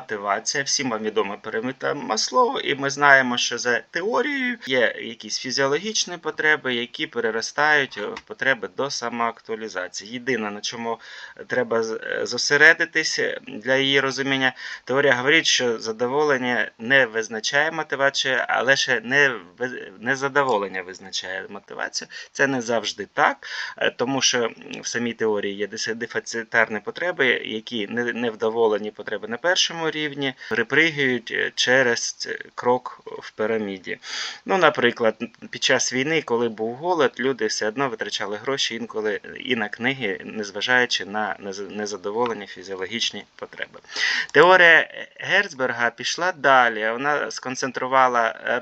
мотивація. Всім вам відома піраміда Маслоу, і ми знаємо, що за теорією є якісь фізіологічні потреби, які переростають в потреби до самоактуалізації. Єдине, на чому треба зосередитись для її розуміння, теорія говорить, що задоволення не визначає мотивацію, а лише незадоволення визначає мотивацію. Це не завжди так, е, тому що в самій теорії є дефі- дефіцитарні потреби, які не- невдоволені потреби на першому рівні перепригують е, через крок в піраміді. Ну, наприклад, під час війни, коли був голод, люди все одно витрачали гроші інколи і на книги, незважаючи на незадоволені фізіологічні потреби. Теорія Герцберга пішла далі. Вона сконцентрувала, е,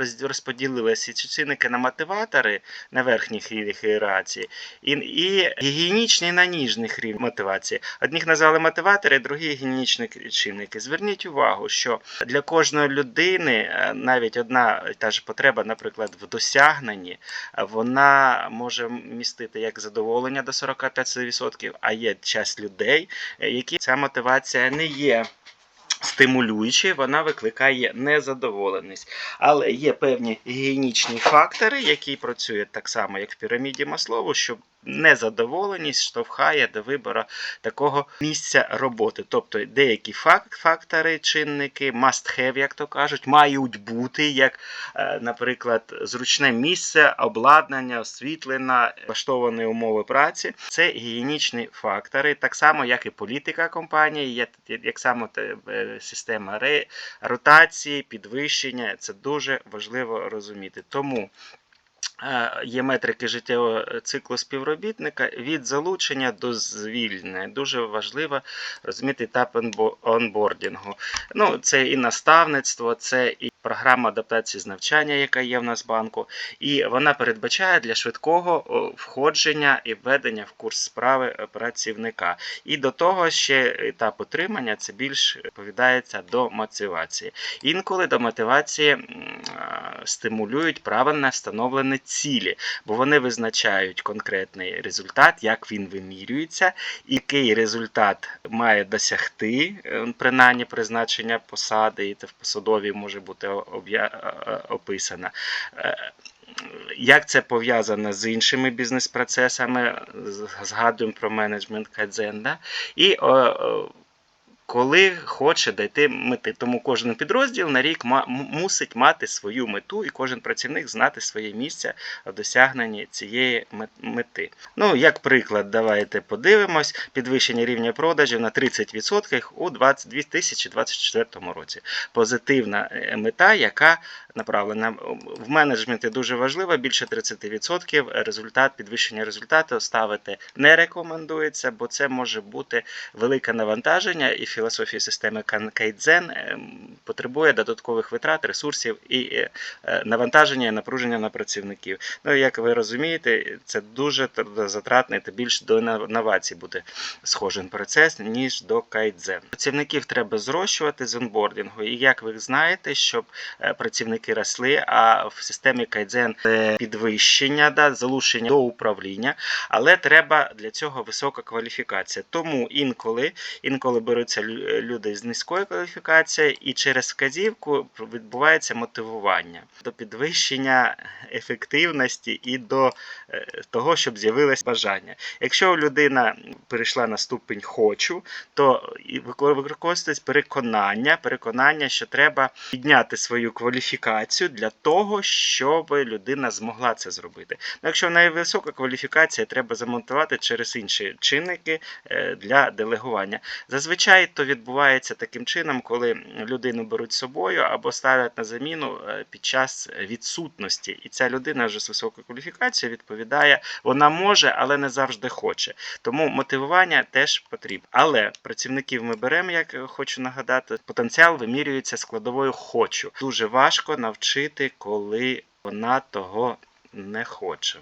ці чинники на мотиватори на верхніх рівнях ієрархії і, і гігієнічні на ніжних рівнях мотивації. Одних назвали мотиватори, другі гігієнічні чинники. Зверніть увагу, що для кожної людини е, навіть одна та ж потреба, наприклад, в досягненні, е, вона може містити як задоволення до 45%, а є часть людей, е, які ця мотивація не є. Стимулюючи, вона викликає незадоволеність. Але є певні гігієнічні фактори, які працюють так само, як в піраміді Маслову, що незадоволеність штовхає до вибору такого місця роботи. Тобто деякі фак- фактори, чинники, must have, як то кажуть, мають бути, як, е, наприклад, зручне місце, обладнання, освітлення, влаштовані умови праці. Це гігієнічні фактори, так само, як і політика компанії, як само е, система ротації, підвищення. Це дуже важливо розуміти. Тому є метрики життєвого циклу співробітника від залучення до звільнення. Дуже важливо розуміти етап онбордінгу. Ну, це і наставництво, це і програма адаптації з навчання, яка є в нас в банку, і вона передбачає для швидкого входження і введення в курс справи е, працівника. І до того ще етап отримання це більш відповідається до мотивації. Інколи до мотивації стимулюють правильно встановлені цілі, бо вони визначають конкретний результат, як він вимірюється, який результат має досягти, е, принаймні призначення посади, і це в посадовій може бути е, описано. Е, Як це пов'язано з іншими бізнес-процесами, згадуємо про менеджмент Кадзенда. і о, коли хоче дійти мети. Тому кожен підрозділ на рік мусить мати свою мету, і кожен працівник знати своє місце в досягненні цієї мети. Ну, як приклад, давайте подивимось: підвищення рівня продажів на 30% у 20 2024 році. Позитивна е, мета, яка направлена в менеджменті дуже важлива, більше 30% результат підвищення результату ставити не рекомендується, бо це може бути велике навантаження, і філософія системи Кайдзен ем, потребує додаткових витрат, ресурсів і е, навантаження і напруження на працівників. Ну, як ви розумієте, це дуже трудозатратний та більш до інновацій буде схожий процес, ніж до кайдзен. Працівників треба зрощувати з онбордінгу. І як ви знаєте, щоб е, працівники росли, а в системі кайдзен підвищення, да, залучення до управління, але треба для цього висока кваліфікація. Тому інколи, інколи беруться люди з низькою кваліфікацією, і через вказівку відбувається мотивування до підвищення ефективності і до е, того, щоб з'явилось бажання. Якщо людина перейшла на ступень хочу, то використовується переконання, переконання, що треба підняти свою кваліфікацію для того, щоб людина змогла це зробити. Ну, якщо в неї висока кваліфікація, треба замотивувати через інші чинники е, для делегування. Зазвичай то відбувається таким чином, коли людину беруть з собою або ставлять на заміну е, під час відсутності, і ця людина вже з високою кваліфікацією відповідає, вона може, але не завжди хоче. Тому мотивування теж потрібно. Але працівників ми беремо, як хочу нагадати, потенціал вимірюється складовою хочу. Дуже важко навчити, коли вона того не хоче.